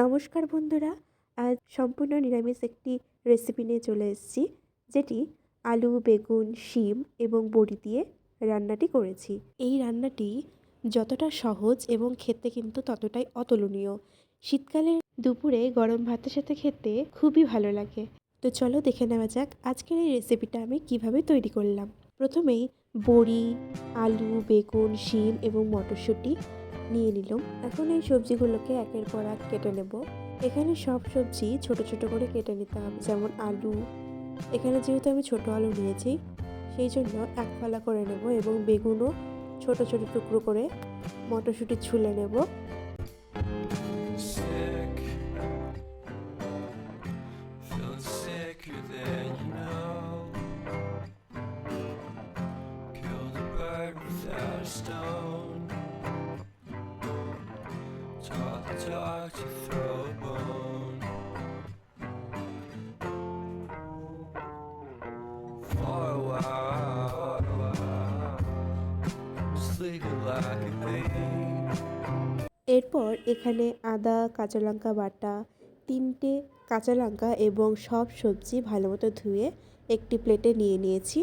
নমস্কার বন্ধুরা, আজ সম্পূর্ণ নিরামিষ একটি রেসিপি নিয়ে চলে এসেছি, যেটি আলু, বেগুন, শিম এবং বড়ি দিয়ে রান্নাটি করেছি। এই রান্নাটি যতটা সহজ এবং খেতে কিন্তু ততটাই অতুলনীয়। শীতকালে দুপুরে গরম ভাতের সাথে খেতে খুবই ভালো লাগে। তো চলো দেখে নেওয়া যাক আজকের এই রেসিপিটা আমি কীভাবে তৈরি করলাম। প্রথমেই বড়ি, আলু, বেগুন, শিম এবং মটরশুঁটি নিয়ে নিলাম। এখন এই সবজিগুলোকে একের পর এক কেটে নেব। এখানে সব সবজি ছোট ছোট করে কেটে নিতাম যেমন আলু। এখানে যেহেতু আমি ছোট আলু নিয়েছি, সেই জন্য এক ফালা করে নেব এবং বেগুনও ছোট ছোট টুকরো করে মটরশুঁটি ছুলে নেব। To throw a bone. Sleeping like a. এরপর এখানে আদা, কাঁচা লঙ্কা বাটা, তিনটে কাঁচা লঙ্কা এবং সব সবজি ভালো মতো ধুয়ে একটি প্লেটে নিয়ে নিয়েছি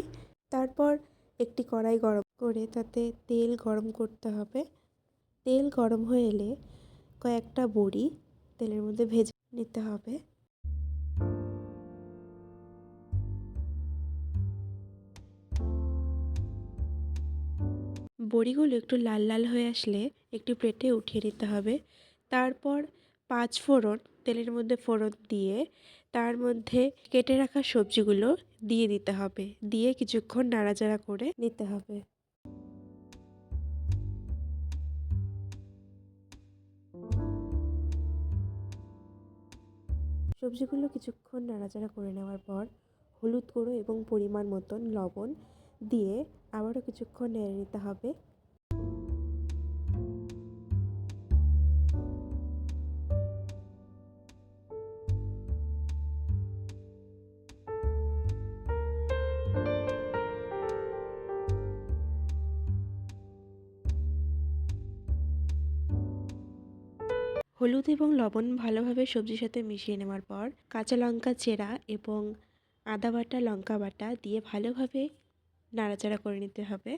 তারপর একটি কড়াই গরম করে তাতে তেল গরম করতে হবে তেল গরম হয়ে এলে কয়েকটা বড়ি তেলের মধ্যে ভেজে নিতে হবে। বড়িগুলো একটু লাল লাল হয়ে আসলে একটি প্লেটে উঠিয়ে নিতে হবে। তারপর পাঁচ ফোড়ন তেলের মধ্যে ফোড়ন দিয়ে তার মধ্যে কেটে রাখা সবজিগুলো দিয়ে দিতে হবে। দিয়ে কিছুক্ষণ নাড়াচাড়া করে নিতে হবে। সবজিগুলো কিছুক্ষণ নাড়াচাড়া করে নেওয়ার পর হলুদ গুঁড়ো এবং পরিমাণ মতন লবণ দিয়ে আবারও কিছুক্ষণ নেড়ে নিতে হবে। হলুদ এবং লবণ ভালোভাবে সবজির সাথে মিশিয়ে নেওয়ার পর কাঁচা লঙ্কা চেরা এবং আদা বাটা, লঙ্কা বাটা দিয়ে ভালোভাবে নাড়াচাড়া করে নিতে হবে।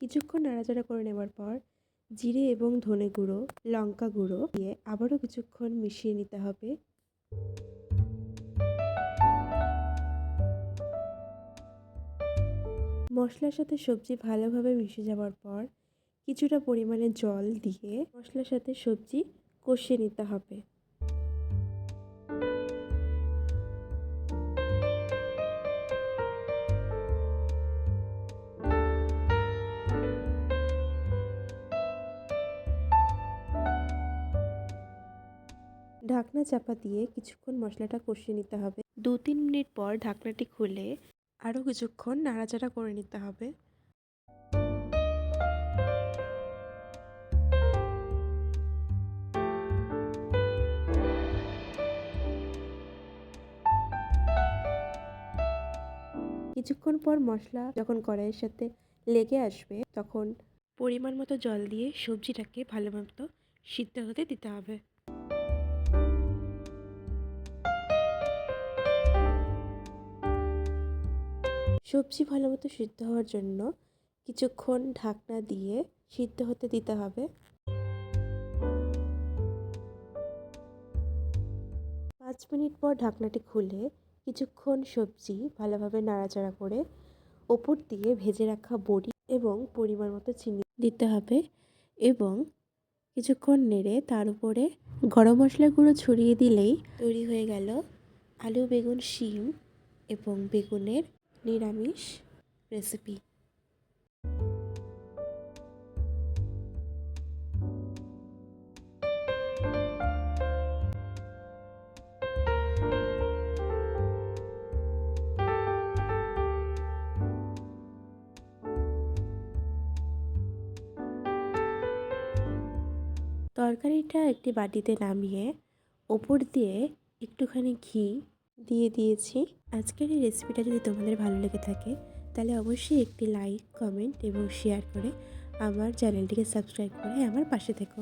কিছুক্ষণ নাড়াচাড়া করে নেওয়ার পর জিরে এবং ধনে গুঁড়ো, লঙ্কা গুঁড়ো দিয়ে আবারও কিছুক্ষণ মিশিয়ে নিতে হবে। মশলার সাথে সবজি ভালোভাবে মিশে যাওয়ার পর কিছুটা পরিমাণে জল দিয়ে মশলার সাথে সবজি কষিয়ে নিতে হবে। ঢাকনা চাপা দিয়ে কিছুক্ষণ মশলাটা কষিয়ে নিতে হবে। দু তিন মিনিট পর ঢাকনাটি খুলে আরও কিছুক্ষণ নাড়াচাড়া করে নিতে হবে। কিছুক্ষণ পর মশলা যখন কড়াইয়ের সাথে লেগে আসবে, তখন পরিমাণ মতো জল দিয়ে সবজিটাকে ভালো মতো সিদ্ধ হতে দিতে হবে। সবজি ভালো মতো সিদ্ধ হওয়ার জন্য কিছুক্ষণ ঢাকনা দিয়ে সিদ্ধ হতে দিতে হবে। পাঁচ মিনিট পর ঢাকনাটি খুলে কিছুক্ষণ সবজি ভালোভাবে নাড়াচাড়া করে ওপর দিয়ে ভেজে রাখা বড়ি এবং পরিমাণ মতো চিনি দিতে হবে এবং কিছুক্ষণ নেড়ে তার উপরে গরম মশলা গুঁড়ো ছড়িয়ে দিলেই তৈরি হয়ে গেল আলু, বেগুন, শিম এবং বেগুনের নিরামিষ রেসিপি তরকারিটা একটি বাটিতে নামিয়ে ওপর দিয়ে একটুখানি ঘি দিয়ে দিয়েছি। আজকের এই রেসিপিটা যদি তোমাদের ভালো লেগে থাকে, তাহলে অবশ্যই একটি লাইক কমেন্ট এবং শেয়ার করে আমার চ্যানেলটিকে সাবস্ক্রাইব করে আমার পাশে থেকো।